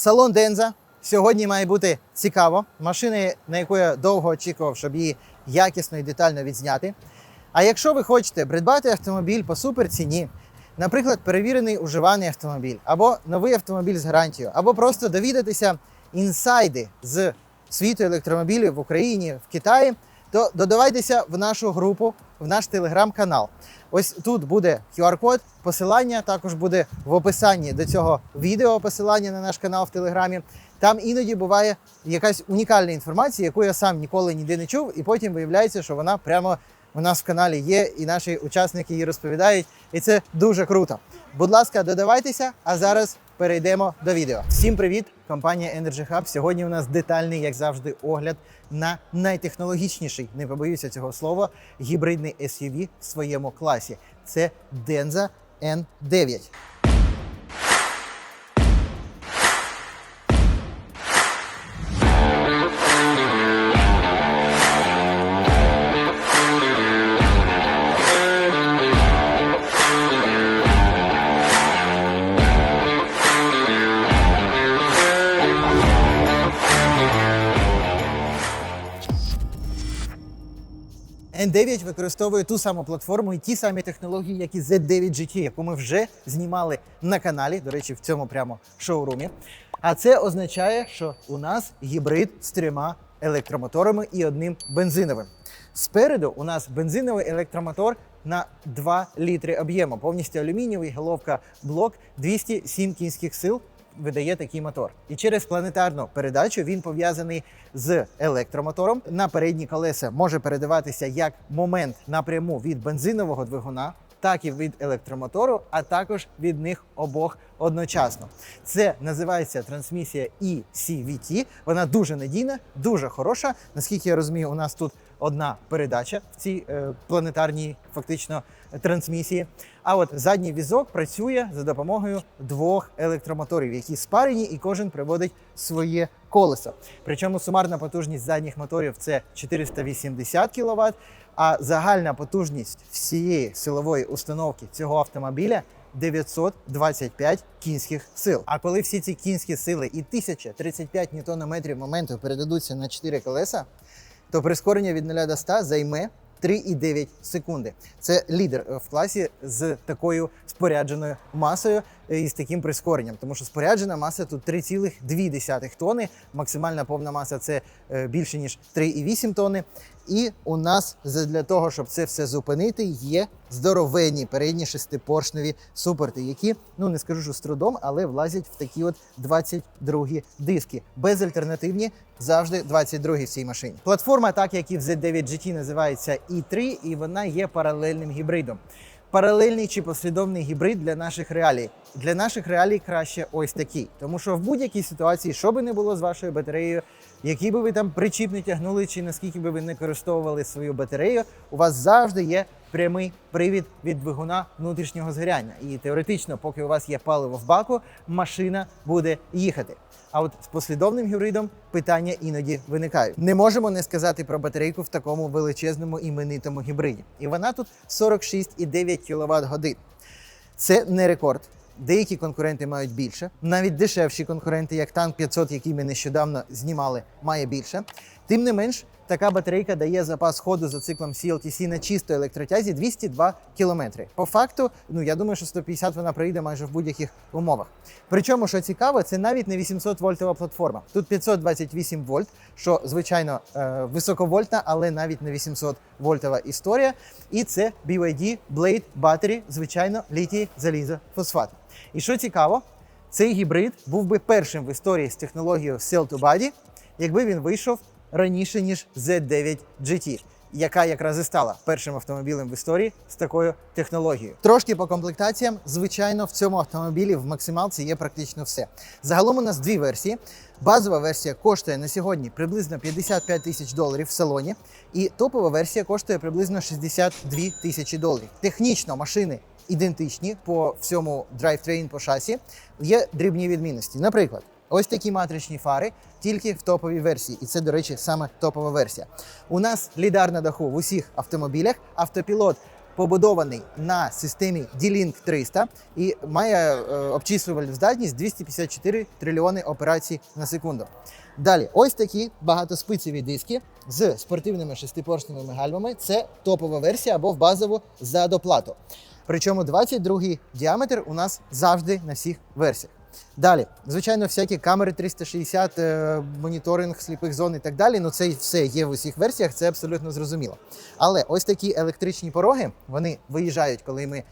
Салон Денза. Сьогодні має бути цікаво. Машина, на яку я довго очікував, щоб її якісно і детально відзняти. А якщо ви хочете придбати автомобіль по суперціні, наприклад, перевірений уживаний автомобіль, або новий автомобіль з гарантією, або просто довідатися інсайди з світу електромобілів в Україні, в Китаї, то додавайтеся в нашу групу, в наш телеграм-канал. Ось тут буде QR-код, посилання також буде в описанні до цього відео, посилання на наш канал в Телеграмі. Там іноді буває якась унікальна інформація, яку я сам ніколи ніде не чув, і потім виявляється, що вона прямо у нас в каналі є, і наші учасники її розповідають. І це дуже круто. Будь ласка, додавайтеся, а зараз перейдемо до відео. Всім привіт! Компанія Energy Hub. Сьогодні у нас детальний, як завжди, огляд на найтехнологічніший, не побоюся цього слова, гібридний SUV в своєму класі. Це Denza N9. N9 використовує ту саму платформу і ті самі технології, як і Z9 GT, яку ми вже знімали на каналі. До речі, в цьому прямо шоурумі. А це означає, що у нас гібрид з трьома електромоторами і одним бензиновим. Спереду у нас бензиновий електромотор на 2 літри об'єму, повністю алюмінієвий, головка блок 207 кінських сил видає такий мотор. І через планетарну передачу він пов'язаний з електромотором. На передні колеса може передаватися як момент напряму від бензинового двигуна. Так і від електромотору, а також від них обох одночасно. Це називається трансмісія ECVT. Вона дуже надійна, дуже хороша. Наскільки я розумію, у нас тут одна передача в цій е, планетарній фактично трансмісії. А от задній візок працює за допомогою двох електромоторів, які спарені, і кожен приводить своє колесо. Причому сумарна потужність задніх моторів це 480 кВт, а загальна потужність всієї силової установки цього автомобіля 925 кінських сил. А коли всі ці кінські сили і 1035 ньютонометрів моменту передадуться на 4 колеса, то прискорення від 0 до 100 займе 3,9 секунди. Це лідер е, в класі з такою спорядженою масою е, і з таким прискоренням, тому що споряджена маса тут 3,2 тонни. Максимальна повна маса це е, більше ніж 3,8 тонни. І у нас для того, щоб це все зупинити, є здоровенні передні шестипоршневі суперти, які ну не скажу, що з трудом, але влазять в такі от 22 диски. Безальтернативні завжди 22 в цій машині. Платформа, так як і в Z9 GT, називається E3, і вона є паралельним гібридом. Паралельний чи послідовний гібрид для наших реалій. Для наших реалій краще ось такий, тому що в будь-якій ситуації, що би не було з вашою батареєю, які би ви там причіп не тягнули, чи наскільки би ви не користовували свою батарею, у вас завжди є прямий привід від двигуна внутрішнього згоряння. І теоретично, поки у вас є паливо в баку, машина буде їхати. А от з послідовним гібридом питання іноді виникають. Не можемо не сказати про батарейку в такому величезному іменитому гібриді. І вона тут 46,9 кВт годин. Це не рекорд. Деякі конкуренти мають більше, навіть дешевші конкуренти, як танк 500, який ми нещодавно знімали, має більше. Тим не менш, така батарейка дає запас ходу за циклом CLTC на чисто електротязі 202 км. По факту, ну я думаю, що 150 вона проїде майже в будь-яких умовах. Причому, що цікаво, це навіть не 800 вольтова платформа. Тут 528 вольт, що звичайно е, високовольтна, але навіть не 800 вольтова історія. І це BYD Blade Battery, звичайно, літій залізофосфат. І що цікаво, цей гібрид був би першим в історії з технологією Cell to Body, якби він вийшов раніше ніж Z9 GT, яка якраз і стала першим автомобілем в історії з такою технологією. Трошки по комплектаціям, звичайно, в цьому автомобілі в максималці є практично все. Загалом у нас дві версії. Базова версія коштує на сьогодні приблизно 55 тисяч доларів в салоні, і топова версія коштує приблизно 62 тисячі доларів. Технічно машини ідентичні по всьому драйвтрейн по шасі. Є дрібні відмінності. Наприклад, ось такі матричні фари тільки в топовій версії, і це, до речі, саме топова версія. У нас лідар на даху в усіх автомобілях, автопілот побудований на системі D-Link 300 і має е, обчислювальну здатність 254 трильйони операцій на секунду. Далі, ось такі багатоспицеві диски з спортивними шестипоршневими гальмами. Це топова версія або в базову за доплату. Причому 22 діаметр у нас завжди на всіх версіях. Далі, звичайно, всякі камери 360, е, моніторинг сліпих зон і так далі. Ну це все є в усіх версіях, це абсолютно зрозуміло. Але ось такі електричні пороги вони виїжджають, коли ми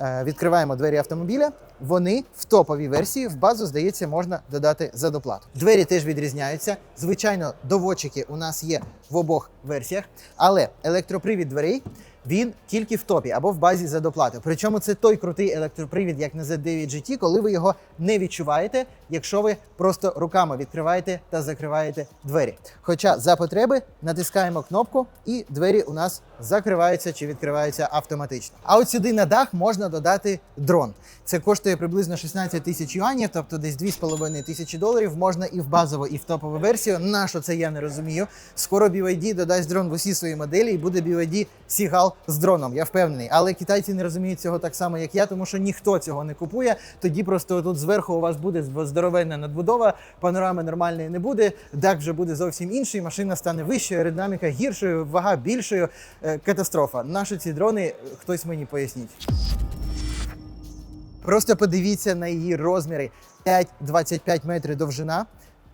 е, відкриваємо двері автомобіля. Вони в топовій версії в базу, здається, можна додати за доплату. Двері теж відрізняються. Звичайно, доводчики у нас є в обох версіях, але електропривід дверей. Він тільки в топі або в базі за доплату. Причому це той крутий електропривід, як на Z9 GT, коли ви його не відчуваєте, якщо ви просто руками відкриваєте та закриваєте двері. Хоча за потреби натискаємо кнопку, і двері у нас закриваються чи відкриваються автоматично. А от сюди на дах можна додати дрон. Це коштує приблизно 16 тисяч юанів, тобто десь 2,5 тисячі доларів. Можна і в базову, і в топову версію. На що це я не розумію. Скоро BYD додасть дрон в усі свої моделі, і буде BYD Сігал з дроном. Я впевнений. Але китайці не розуміють цього так само, як я, тому що ніхто цього не купує. Тоді просто тут зверху у вас буде здоровенна надбудова, панорами нормальної не буде. Дак вже буде зовсім інший. Машина стане вищою, аеродинаміка гіршою, вага більшою. Е, Катастрофа. Наші ці дрони хтось мені поясніть. Просто подивіться на її розміри: 5,25 метрів довжина,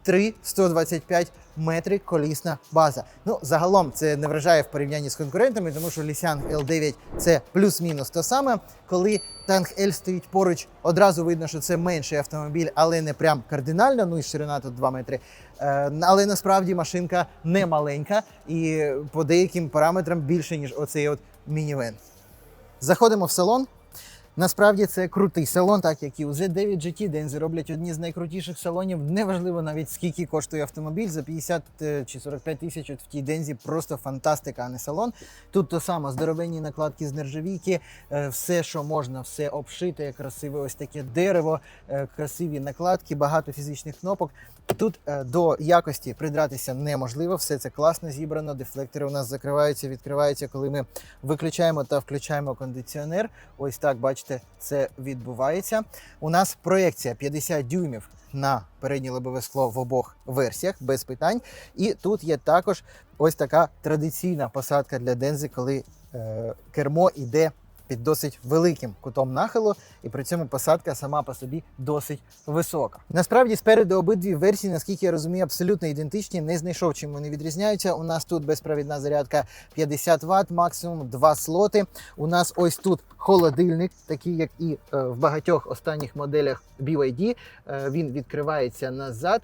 3,125 метри колісна база. Ну, загалом це не вражає в порівнянні з конкурентами, тому що Лісян L9 це плюс-мінус то саме. Коли танк L стоїть поруч, одразу видно, що це менший автомобіль, але не прям кардинально. Ну і ширина тут 2 метри. Е, але насправді машинка не маленька і по деяким параметрам більше, ніж оцей от мінівен. Заходимо в салон. Насправді це крутий салон, так як і у Z9 GT, де роблять одні з найкрутіших салонів. Неважливо навіть скільки коштує автомобіль за 50 е, чи 45 тисяч от в тій дензі. Просто фантастика, а не салон. Тут то саме здоровенні накладки з нержавійки, е, все, що можна, все обшите, красиве ось таке дерево, е, красиві накладки, багато фізичних кнопок. Тут до якості придратися неможливо, все це класно зібрано. Дефлектори у нас закриваються, відкриваються, коли ми виключаємо та включаємо кондиціонер. Ось так, бачите, це відбувається. У нас проекція 50 дюймів на переднє лобове скло в обох версіях, без питань. І тут є також ось така традиційна посадка для дензи, коли е, кермо йде під досить великим кутом нахилу, і при цьому посадка сама по собі досить висока. Насправді, спереду обидві версії, наскільки я розумію, абсолютно ідентичні. Не знайшов, чим вони відрізняються. У нас тут безпровідна зарядка 50 Вт, максимум два слоти. У нас ось тут холодильник, такий як і е, в багатьох останніх моделях BYD. Е, він відкривається назад.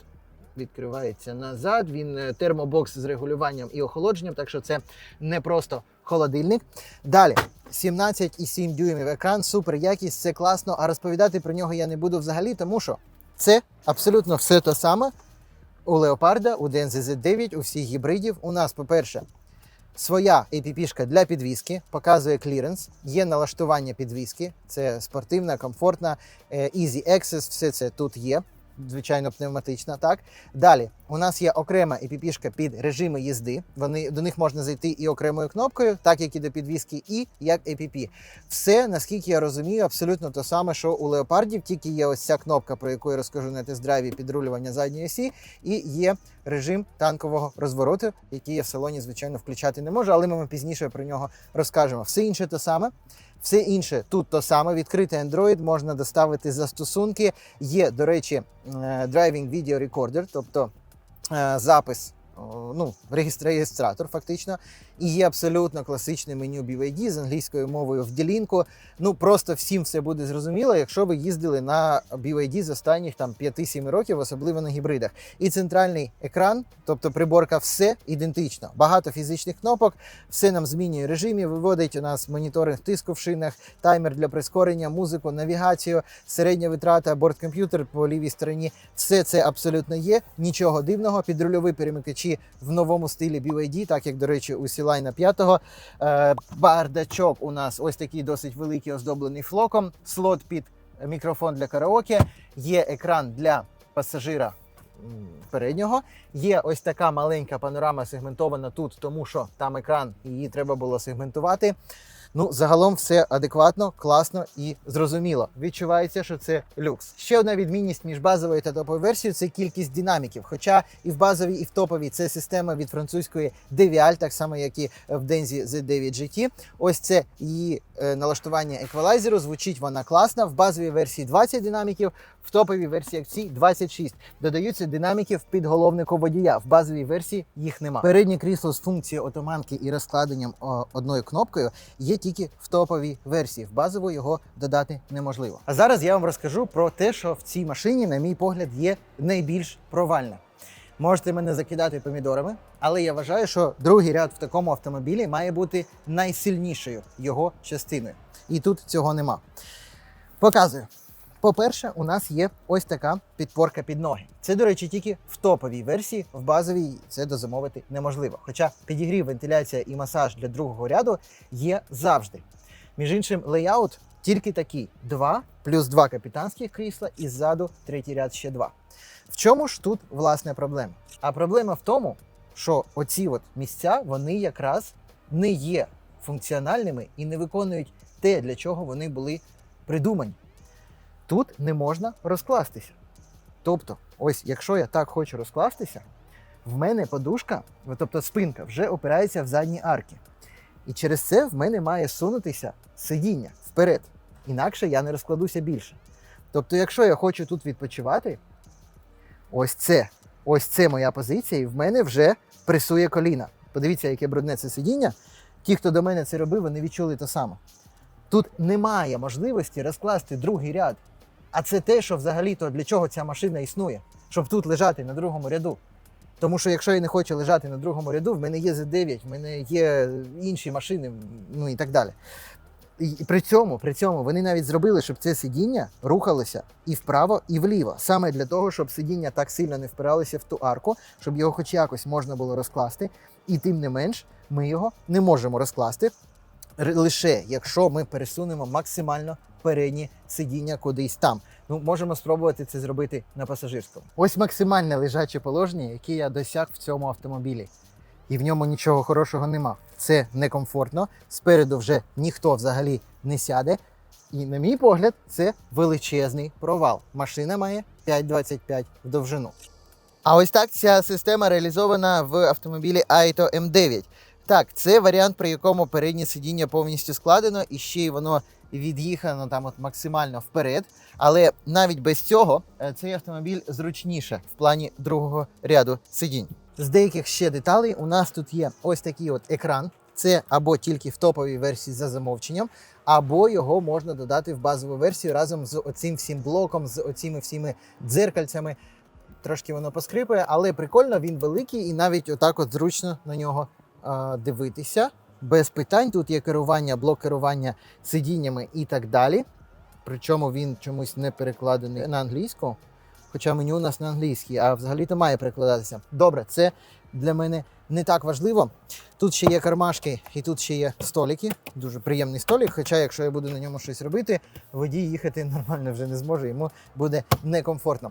Відкривається назад. Він е, термобокс з регулюванням і охолодженням, так що це не просто холодильник. Далі 17,7 дюймів екран, супер якість, це класно. А розповідати про нього я не буду взагалі, тому що це абсолютно все те саме у Леопарда, у DNZ Z9, у всіх гібридів. У нас, по-перше, своя APP-шка для підвіски, показує кліренс, є налаштування підвіски, це спортивна, комфортна, е, Easy Access, все це тут є. Звичайно, пневматична, так. Далі у нас є окрема EPP-шка під режими їзди. Вони до них можна зайти і окремою кнопкою, так як і до підвіски, і як EPP. Все, наскільки я розумію, абсолютно те саме, що у леопардів, тільки є ось ця кнопка, про яку я розкажу на тест-драйві підрулювання задньої осі, і є режим танкового розвороту, який я в салоні, звичайно, включати не можу, але ми пізніше про нього розкажемо. Все інше те саме. Все інше тут то саме, відкритий Android, можна доставити застосунки. Є, до речі, е, Driving Video Recorder, тобто е, запис, ну, реєстратор, фактично. І є абсолютно класичне меню BYD з англійською мовою в ділінку. Ну просто всім все буде зрозуміло, якщо ви їздили на BYD з останніх там 5-7 років, особливо на гібридах. І центральний екран, тобто приборка, все ідентично. Багато фізичних кнопок, все нам змінює режимі. Виводить у нас моніторинг тиску в шинах, таймер для прискорення, музику, навігацію, середня витрата, борткомп'ютер по лівій стороні. Все це абсолютно є. Нічого дивного. Підрульові перемикачі в новому стилі BYD, так як, до речі, у Сілайна 5. Е, бардачок у нас ось такий досить великий, оздоблений флоком. Слот під мікрофон для караоке. Є екран для пасажира переднього. Є ось така маленька панорама сегментована тут, тому що там екран, її треба було сегментувати. Ну, загалом все адекватно, класно і зрозуміло. Відчувається, що це люкс. Ще одна відмінність між базовою та топовою версією це кількість динаміків. Хоча і в базовій, і в топовій це система від французької Devial, так само як і в Дензі Z9 GT. Ось це її налаштування еквалайзеру. Звучить вона класно. В базовій версії 20 динаміків, в топовій версії як цій 26. Додаються динаміки в підголовнику водія. В базовій версії їх нема. Переднє крісло з функцією отоманки і розкладенням одною кнопкою є тільки в топовій версії. В базову його додати неможливо. А зараз я вам розкажу про те, що в цій машині, на мій погляд, є найбільш провальне. Можете мене закидати помідорами, але я вважаю, що другий ряд в такому автомобілі має бути найсильнішою його частиною. І тут цього нема. Показую. По-перше, у нас є ось така підпорка під ноги. Це, до речі, тільки в топовій версії, в базовій це дозамовити неможливо. Хоча підігрів, вентиляція і масаж для другого ряду є завжди. Між іншим, лейаут тільки такий: два плюс два капітанських крісла, і ззаду третій ряд ще два. В чому ж тут власне проблема? А проблема в тому, що оці от місця вони якраз не є функціональними і не виконують те, для чого вони були придумані. Тут не можна розкластися. Тобто, ось якщо я так хочу розкластися, в мене подушка, тобто спинка, вже опирається в задні арки. І через це в мене має сунутися сидіння вперед. Інакше я не розкладуся більше. Тобто, якщо я хочу тут відпочивати, ось це, ось це моя позиція, і в мене вже пресує коліна. Подивіться, яке брудне це сидіння. Ті, хто до мене це робив, вони відчули те саме. Тут немає можливості розкласти другий ряд. А це те, що взагалі-то для чого ця машина існує, щоб тут лежати на другому ряду. Тому що якщо я не хочу лежати на другому ряду, в мене є Z9, в мене є інші машини, ну і так далі. І при цьому, при цьому вони навіть зробили, щоб це сидіння рухалося і вправо, і вліво. Саме для того, щоб сидіння так сильно не впиралося в ту арку, щоб його хоч якось можна було розкласти. І тим не менш, ми його не можемо розкласти лише якщо ми пересунемо максимально переднє сидіння кудись там. Ну, можемо спробувати це зробити на пасажирському. Ось максимальне лежаче положення, яке я досяг в цьому автомобілі. І в ньому нічого хорошого нема. Це некомфортно. Спереду вже ніхто взагалі не сяде. І, на мій погляд, це величезний провал. Машина має 5,25 в довжину. А ось так ця система реалізована в автомобілі Aito M9. Так, це варіант, при якому переднє сидіння повністю складено, і ще й воно від'їхано там от максимально вперед. Але навіть без цього е, цей автомобіль зручніше в плані другого ряду сидінь. З деяких ще деталей у нас тут є ось такий от екран. Це або тільки в топовій версії за замовченням, або його можна додати в базову версію разом з оцим всім блоком, з оціми всіми дзеркальцями. Трошки воно поскрипує, але прикольно, він великий і навіть отак от зручно на нього дивитися. Без питань. Тут є керування, блок керування сидіннями і так далі. Причому він чомусь не перекладений на англійську. Хоча меню у нас на англійській, а взагалі-то має перекладатися. Добре, це для мене не так важливо. Тут ще є кармашки і тут ще є столики. Дуже приємний столик. Хоча, якщо я буду на ньому щось робити, водій їхати нормально вже не зможе, йому буде некомфортно.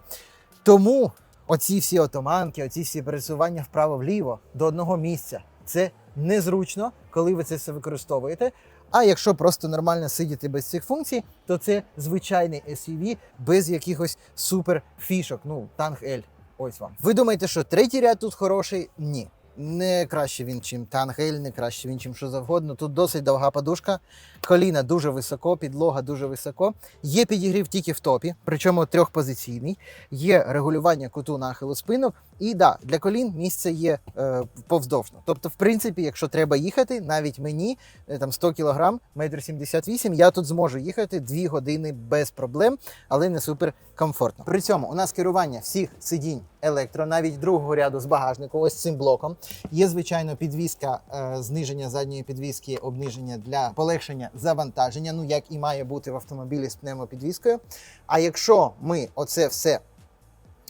Тому оці всі отоманки, оці всі пересування вправо-вліво до одного місця. Це незручно, коли ви це все використовуєте. А якщо просто нормально сидіти без цих функцій, то це звичайний SUV без якихось супер фішок. Ну, танк L. Ось вам. Ви думаєте, що третій ряд тут хороший? Ні. Не краще він, чим L, не краще він, чим що завгодно. Тут досить довга подушка, коліна дуже високо, підлога дуже високо. Є підігрів тільки в топі, причому трьохпозиційний. Є регулювання куту нахилу спинок. І да, для колін місце є е, повздовжно. Тобто, в принципі, якщо треба їхати, навіть мені е, там 100 кг, 1,78 м, я тут зможу їхати 2 години без проблем, але не супер комфортно. При цьому у нас керування всіх сидінь електро, навіть другого ряду з багажнику, ось цим блоком. Є звичайно підвіска, е, зниження задньої підвіски, обниження для полегшення завантаження. Ну як і має бути в автомобілі з пневмопідвіскою. А якщо ми оце все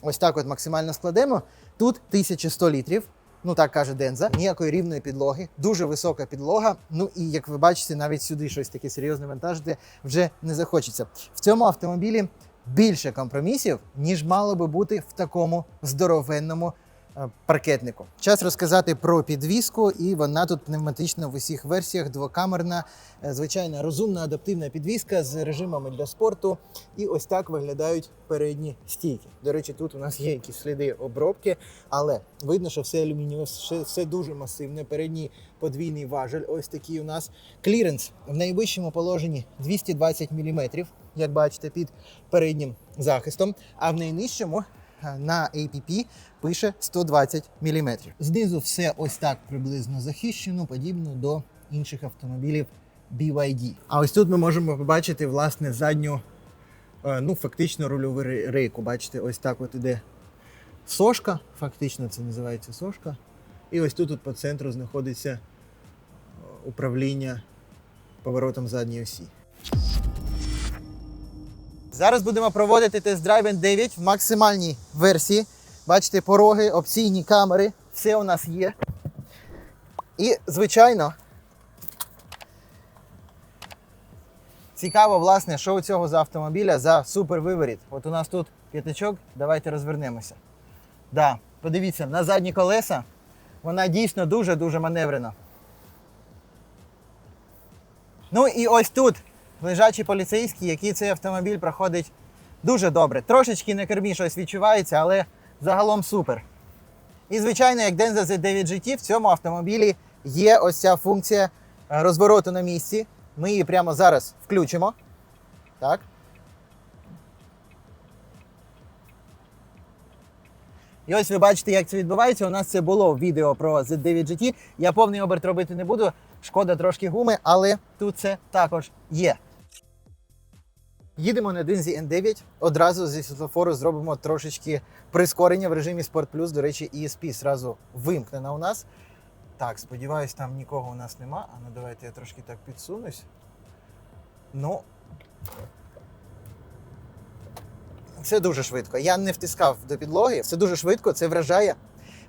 ось так от максимально складемо, тут 1100 літрів. Ну так каже Денза, ніякої рівної підлоги, дуже висока підлога. Ну і як ви бачите, навіть сюди щось таке серйозне вантажити вже не захочеться. В цьому автомобілі більше компромісів, ніж мало би бути в такому здоровенному паркетнику. Час розказати про підвіску, і вона тут пневматична в усіх версіях, двокамерна, е, звичайна розумна адаптивна підвіска з режимами для спорту. І ось так виглядають передні стійки. До речі, тут у нас є якісь сліди обробки, але видно, що все алюмінієве, все, дуже масивне. Передній подвійний важель. Ось такий у нас кліренс в найвищому положенні 220 мм, як бачите, під переднім захистом, а в найнижчому е, на APP пише 120 мм. Знизу все ось так приблизно захищено, подібно до інших автомобілів BYD. А ось тут ми можемо побачити власне задню, е, ну фактично рульову рейку. Бачите, ось так от іде сошка, фактично це називається сошка. І ось тут, тут по центру знаходиться е, управління поворотом задньої осі. Зараз будемо проводити тест-драйв N9 в максимальній версії. Бачите, пороги, опційні камери, все у нас є. І, звичайно, цікаво, власне, що у цього за автомобіля за супервиворіт. От у нас тут п'ятачок, давайте розвернемося. Да, подивіться, на задні колеса вона дійсно дуже-дуже маневрена. Ну і ось тут лежачий поліцейський, який цей автомобіль проходить дуже добре. Трошечки на кермі щось відчувається, але загалом супер. І звичайно, як Denza Z9 GT, в цьому автомобілі є ось ця функція е, розвороту на місці. Ми її прямо зараз включимо. Так. І ось ви бачите, як це відбувається. У нас це було відео про Z9 GT. Я повний оберт робити не буду. Шкода трошки гуми, але тут це також є. Їдемо на Динзі N9. Одразу зі світлофору зробимо трошечки прискорення в режимі Sport Plus. До речі, ESP зразу вимкнена у нас. Так, сподіваюсь, там нікого у нас нема. А ну давайте я трошки так підсунусь. Ну. Це дуже швидко. Я не втискав до підлоги. Це дуже швидко, це вражає.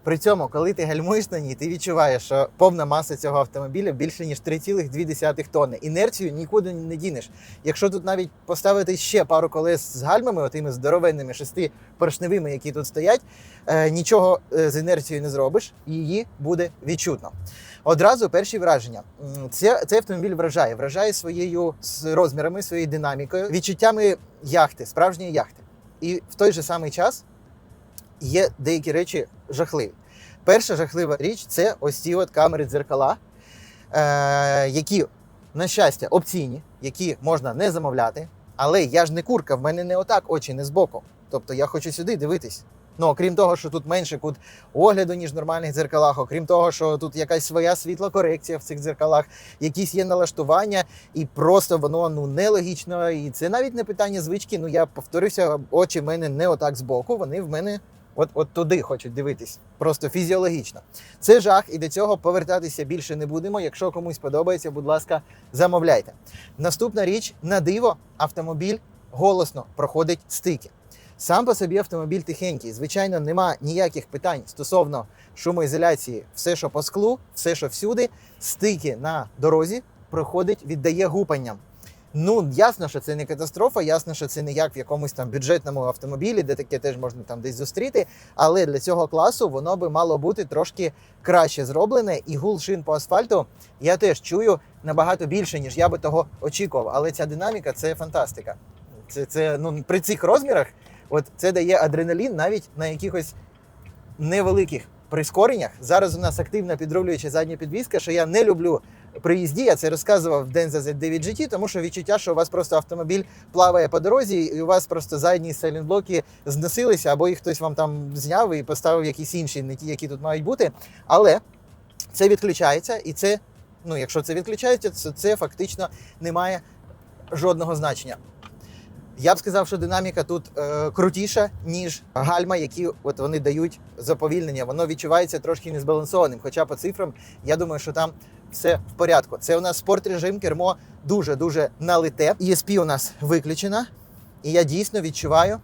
При цьому, коли ти гальмуєш на ній, ти відчуваєш, що повна маса цього автомобіля більше ніж 3,2 тонни. Інерцію нікуди не дінеш. Якщо тут навіть поставити ще пару колес з гальмами, отими здоровенними шести поршневими, які тут стоять, е, нічого е, з інерцією не зробиш, її буде відчутно. Одразу перші враження. Це, цей автомобіль вражає, вражає своєю розмірами, своєю динамікою, відчуттями яхти, справжньої яхти. І в той же самий час є деякі речі жахливі. Перша жахлива річ це ось ці от камери дзеркала, е, які, на щастя, опційні, які можна не замовляти. Але я ж не курка, в мене не отак очі, не збоку. Тобто я хочу сюди дивитись. Ну, окрім того, що тут менше кут огляду, ніж в нормальних дзеркалах, окрім того, що тут якась своя світлокорекція в цих дзеркалах, якісь є налаштування, і просто воно ну нелогічно. І це навіть не питання звички. Ну я повторюся, очі в мене не отак збоку, вони в мене от, от туди хочуть дивитись. Просто фізіологічно. Це жах, і до цього повертатися більше не будемо. Якщо комусь подобається, будь ласка, замовляйте. Наступна річ на диво, автомобіль голосно проходить стики. Сам по собі автомобіль тихенький. Звичайно, нема ніяких питань стосовно шумоізоляції. Все, що по склу, все, що всюди, стики на дорозі проходить, віддає гупанням. Ну, ясно, що це не катастрофа, ясно, що це не як в якомусь там бюджетному автомобілі, де таке теж можна там десь зустріти. Але для цього класу воно би мало бути трошки краще зроблене. І гул шин по асфальту я теж чую набагато більше, ніж я би того очікував. Але ця динаміка це фантастика. Це, це ну, при цих розмірах, от це дає адреналін навіть на якихось невеликих прискореннях. Зараз у нас активна підрулююча задня підвізка, що я не люблю при їзді. Я це розказував в день за Z9 GT, тому що відчуття, що у вас просто автомобіль плаває по дорозі, і у вас просто задні сайлентблоки зносилися, або їх хтось вам там зняв і поставив якісь інші, не ті, які тут мають бути. Але це відключається, і це, ну, якщо це відключається, то це фактично не має жодного значення. Я б сказав, що динаміка тут е, крутіша, ніж гальма, які от вони дають заповільнення. Воно відчувається трошки незбалансованим. Хоча по цифрам я думаю, що там все в порядку. Це у нас спорт режим, кермо дуже дуже налите. ESP у нас виключена, і я дійсно відчуваю.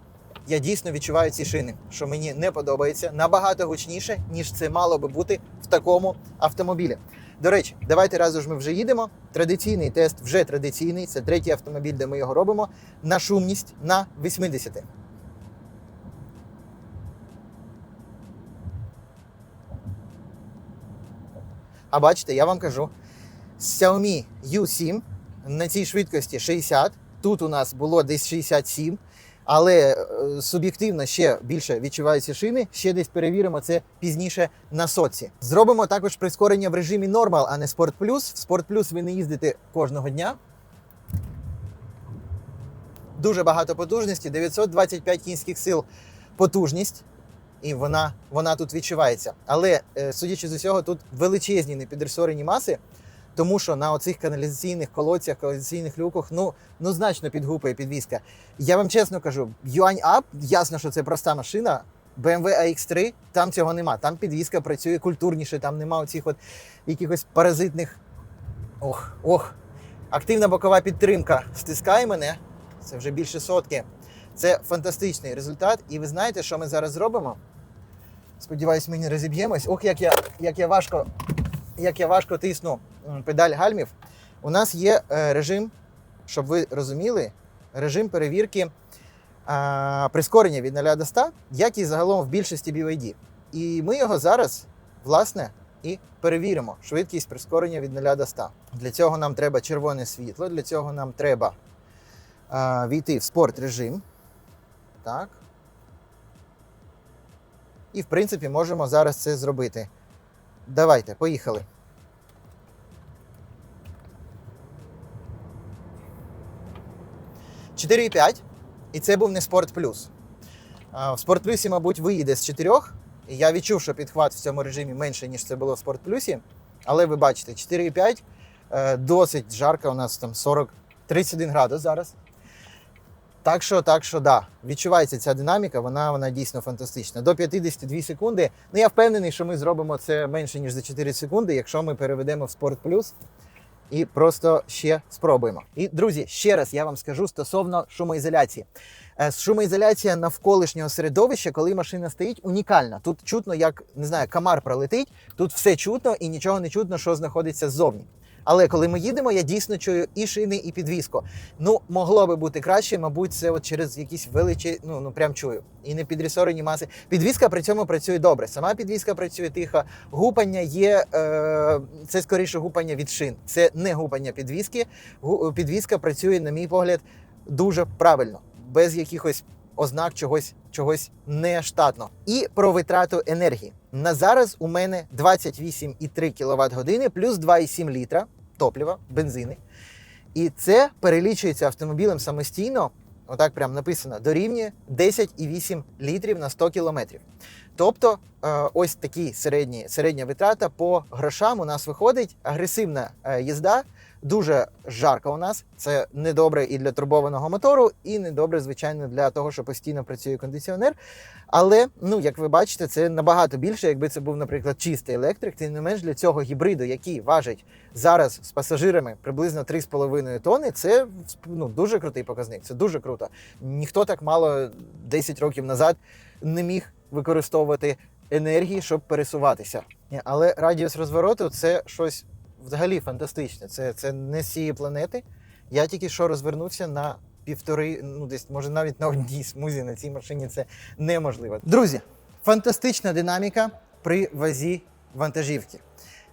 Я дійсно відчуваю ці шини, що мені не подобається набагато гучніше, ніж це мало би бути в такому автомобілі. До речі, давайте разом ж ми вже їдемо. Традиційний тест вже традиційний. Це третій автомобіль, де ми його робимо. На шумність на 80. А бачите, я вам кажу, Xiaomi U7 на цій швидкості 60. Тут у нас було десь 67. Але е, суб'єктивно ще більше відчуваються шини. Ще десь перевіримо це пізніше на соці. Зробимо також прискорення в режимі Normal, а не Sport Plus. В Sport Plus ви не їздите кожного дня. Дуже багато потужності, 925 кінських сил потужність, і вона, вона тут відчувається. Але е, судячи з усього, тут величезні непідресорені маси, тому що на оцих каналізаційних колодцях, каналізаційних люках, ну, ну значно підгупає підвізка. Я вам чесно кажу, Yuan Up, ясно, що це проста машина. BMW AX3, там цього нема. Там підвізка працює культурніше, там нема оцих от якихось паразитних. Ох, ох. Активна бокова підтримка стискає мене. Це вже більше сотки. Це фантастичний результат. І ви знаєте, що ми зараз зробимо? Сподіваюсь, ми не розіб'ємось. Ох, як я, як я важко, як я важко тисну педаль гальмів. У нас є е, режим, щоб ви розуміли, режим перевірки а, прискорення від 0 до 100, як і загалом в більшості BYD. І ми його зараз, власне, і перевіримо швидкість прискорення від 0 до 100. Для цього нам треба червоне світло, для цього нам треба а, війти в спорт режим. Так. І, в принципі, можемо зараз це зробити. Давайте, поїхали. Чотири і це був не Спорт Плюс. В Спорт Плюсі, мабуть, виїде з 4. І я відчув, що підхват в цьому режимі менше, ніж це було в Спорт Плюсі. Але ви бачите, 4,5 е, досить жарко, у нас там 40, 31 градус зараз. Так що, так що, да, відчувається ця динаміка, вона, вона дійсно фантастична. До 52 секунди. Ну я впевнений, що ми зробимо це менше, ніж за 4 секунди, якщо ми переведемо в Спорт Плюс і просто ще спробуємо. І друзі, ще раз я вам скажу стосовно шумоізоляції. Е, Шумоізоляція навколишнього середовища, коли машина стоїть, унікальна. Тут чутно, як не знаю, камар пролетить, тут все чутно і нічого не чутно, що знаходиться ззовні. Але коли ми їдемо, я дійсно чую і шини, і підвіску. Ну, могло би бути краще, мабуть, це от через якісь величі, ну, ну прям чую. І не підрісорені маси. Підвіска при цьому працює добре. Сама підвіска працює тихо. Гупання є, е, це скоріше гупання від шин. Це не гупання підвіски. Гу- Підвіска працює, на мій погляд, дуже правильно, без якихось ознак чогось, чогось нештатно. І про витрату енергії. На зараз у мене 28,3 кВт години плюс 2,7 літра топлива, бензини. І це перелічується автомобілем самостійно, отак прям написано, дорівнює 10,8 літрів на 100 кілометрів. Тобто, е, ось такі середні, середня витрата по грошам у нас виходить. Агресивна е, їзда, дуже жарко у нас. Це недобре і для турбованого мотору, і недобре, звичайно, для того, що постійно працює кондиціонер. Але, ну, як ви бачите, це набагато більше, якби це був, наприклад, чистий електрик. Тим не менш для цього гібриду, який важить зараз з пасажирами приблизно 3,5 тонни, це ну, дуже крутий показник. Це дуже круто. Ніхто так мало 10 років назад не міг використовувати енергії, щоб пересуватися. Але радіус розвороту це щось взагалі фантастичне. Це, це не з цієї планети. Я тільки що розвернувся на півтори, ну десь може навіть на одній смузі на цій машині це неможливо. Друзі, фантастична динаміка при вазі вантажівки.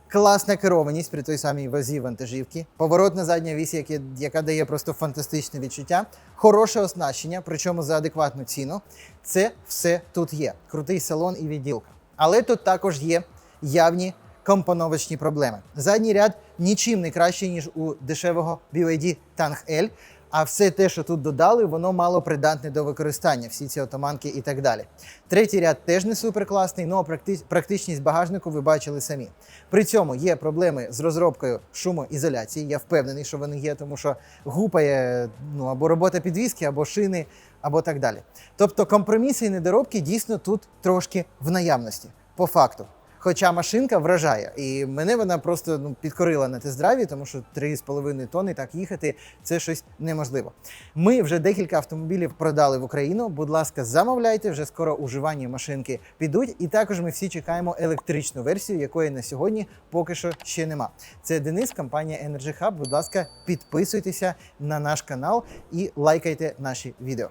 Класна керованість при той самій вазі вантажівки, поворотна задня вісь, яке- яка дає просто фантастичне відчуття, хороше оснащення, причому за адекватну ціну. Це все тут є. Крутий салон і відділка. Але тут також є явні компоновочні проблеми. Задній ряд нічим не кращий, ніж у дешевого BYD Tang L, а все те, що тут додали, воно мало придатне до використання, всі ці отоманки і так далі. Третій ряд теж не суперкласний, але практи- практичність багажнику ви бачили самі. При цьому є проблеми з розробкою шумоізоляції. Я впевнений, що вони є, тому що гупає ну, або робота підвіски, або шини, або так далі. Тобто компроміси і недоробки дійсно тут трошки в наявності, по факту. Хоча машинка вражає, і мене вона просто ну, підкорила на тест-драйві, тому що 3,5 тонни так їхати це щось неможливо. Ми вже декілька автомобілів продали в Україну. Будь ласка, замовляйте, вже скоро уживані машинки підуть. І також ми всі чекаємо електричну версію, якої на сьогодні поки що ще нема. Це Денис, компанія Energy Hub. Будь ласка, підписуйтеся на наш канал і лайкайте наші відео.